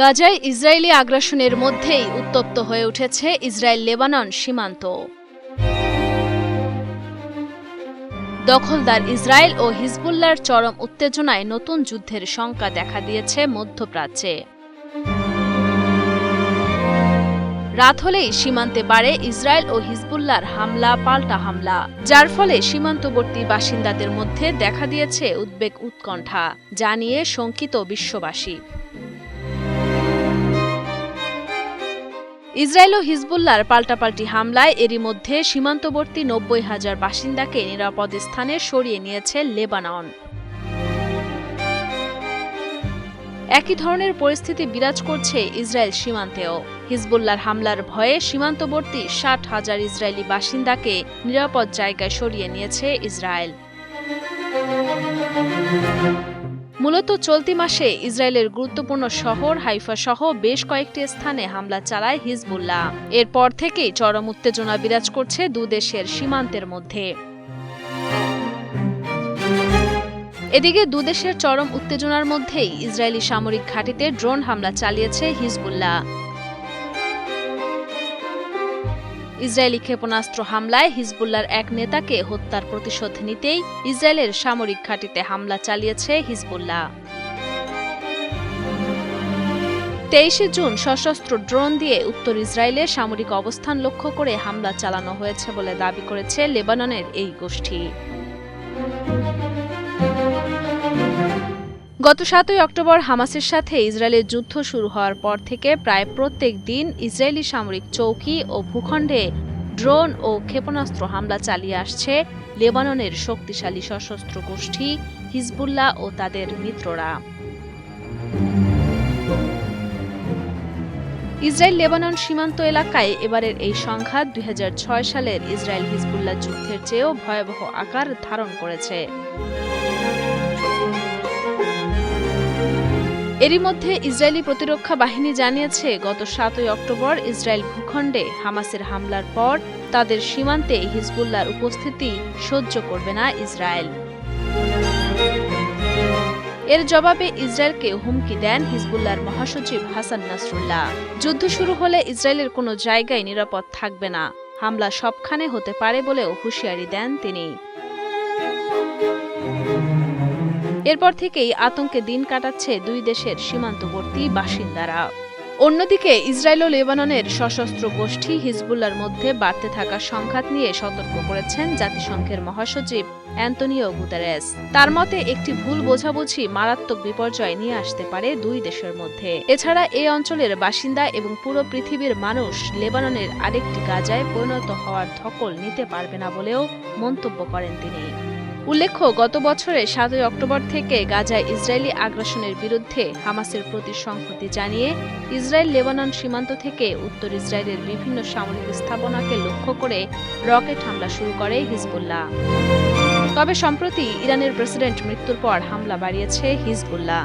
গাজায় ইসরায়েলি আগ্রাসনের মধ্যেই উত্তপ্ত হয়ে উঠেছে ইসরায়েল লেবানন সীমান্ত। দখলদার ইসরায়েল ও হিজবুল্লার চরম উত্তেজনায় নতুন যুদ্ধের শঙ্কা দেখা দিয়েছে মধ্যপ্রাচ্যে। রাত হলেই সীমান্তে বাড়ে ইসরায়েল ও হিজবুল্লার হামলা, পাল্টা হামলা, যার ফলে সীমান্তবর্তী বাসিন্দাদের মধ্যে দেখা দিয়েছে উদ্বেগ উৎকণ্ঠা যা নিয়ে শঙ্কিত বিশ্ববাসী। ইসরায়েল ও হিজবুল্লার পাল্টাপাল্টি হামলায় এরই মধ্যে সীমান্তবর্তী নব্বই হাজার বাসিন্দাকে নিরাপদ স্থানে সরিয়ে নিয়েছে লেবানন। একই ধরনের পরিস্থিতি বিরাজ করছে ইসরায়েল সীমান্তেও। হিজবুল্লার হামলার ভয়ে সীমান্তবর্তী ষাট হাজার ইসরায়েলি বাসিন্দাকে নিরাপদ জায়গায় সরিয়ে নিয়েছে ইসরায়েল। মূলত চলতি মাসে ইসরায়েলের গুরুত্বপূর্ণ শহর হাইফা সহ বেশ কয়েকটি স্থানে হামলা চালায় হিজবুল্লাহ। এরপর থেকেই চরম উত্তেজনা বিরাজ করছে দুদেশের সীমান্তের মধ্যে। এদিকে দুদেশের চরম উত্তেজনার মধ্যেই ইসরায়েলি সামরিক ঘাঁটিতে ড্রোন হামলা চালিয়েছে হিজবুল্লাহ। ইসরায়েলি ক্ষেপণাস্ত্র হামলায় হিজবুল্লার এক নেতাকে হত্যার প্রতিশোধ নিতেই ইসরায়েলের সামরিক ঘাঁটিতে হামলা চালিয়েছে হিজবুল্লাহ। তেইশে জুন সশস্ত্র ড্রোন দিয়ে উত্তর ইসরায়েলে সামরিক অবস্থান লক্ষ্য করে হামলা চালানো হয়েছে বলে দাবি করেছে লেবাননের এই গোষ্ঠী। গত সাতই অক্টোবর হামাসের সাথে ইসরায়েলের যুদ্ধ শুরু হওয়ার পর থেকে প্রায় প্রত্যেক দিন ইসরায়েলি সামরিক চৌকি ও ভূখণ্ডে ড্রোন ও ক্ষেপণাস্ত্র হামলা চালিয়ে আসছে লেবাননের শক্তিশালী সশস্ত্র গোষ্ঠী, হিজবুল্লাহ ও তাদের মিত্ররা। ইসরায়েল লেবানন সীমান্ত এলাকায় এবারের এই সংঘাত দুই হাজার ছয় সালের ইসরায়েল হিজবুল্লাহ যুদ্ধের চেয়েও ভয়াবহ আকার ধারণ করেছে। এরই মধ্যে ইসরায়েলি প্রতিরক্ষা বাহিনী জানিয়েছে, গত সাতই অক্টোবর ইসরায়েল ভূখণ্ডে হামাসের হামলার পর তাদের সীমান্তে হিজবুল্লাহর উপস্থিতি সহ্য করবে না ইসরায়েল। এর জবাবে ইসরায়েলকে হুমকি দেন হিজবুল্লাহর মহাসচিব হাসান নাসরুল্লাহ। যুদ্ধ শুরু হলে ইসরায়েলের কোনো জায়গায় নিরাপদ থাকবে না। হামলা সবখানে হতে পারে বলেও হুঁশিয়ারি দেন তিনি। এরপর থেকেই আতঙ্কে দিন কাটাচ্ছে দুই দেশের সীমান্তবর্তী বাসিন্দারা। অন্যদিকে ইসরায়েল ও লেবাননের সশস্ত্র গোষ্ঠী হিজবুল্লার মধ্যে বাড়তে থাকা সংঘাত নিয়ে সতর্ক করেছেন জাতিসংঘের মহাসচিব অ্যান্তনিও গুতারেস। তার মতে, একটি ভুল বোঝাবুঝি মারাত্মক বিপর্যয় নিয়ে আসতে পারে দুই দেশের মধ্যে। এছাড়া এই অঞ্চলের বাসিন্দা এবং পুরো পৃথিবীর মানুষ লেবাননের আরেকটি গাজায় পরিণত হওয়ার ধকল নিতে পারবে না বলেও মন্তব্য করেন তিনি। উল্লেখ্য, গত বছরের সাতই অক্টোবর থেকে গাজায় ইসরায়েলি আগ্রাসনের বিরুদ্ধে হামাসের প্রতি সংহতি জানিয়ে ইসরায়েল লেবানন সীমান্ত থেকে উত্তর ইসরায়েলের বিভিন্ন সামরিক স্থাপনাকে লক্ষ্য করে রকেট হামলা শুরু করে হিজবুল্লাহ। তবে সম্প্রতি ইরানের প্রেসিডেন্ট মৃত্যুর পর হামলা বাড়িয়েছে হিজবুল্লাহ।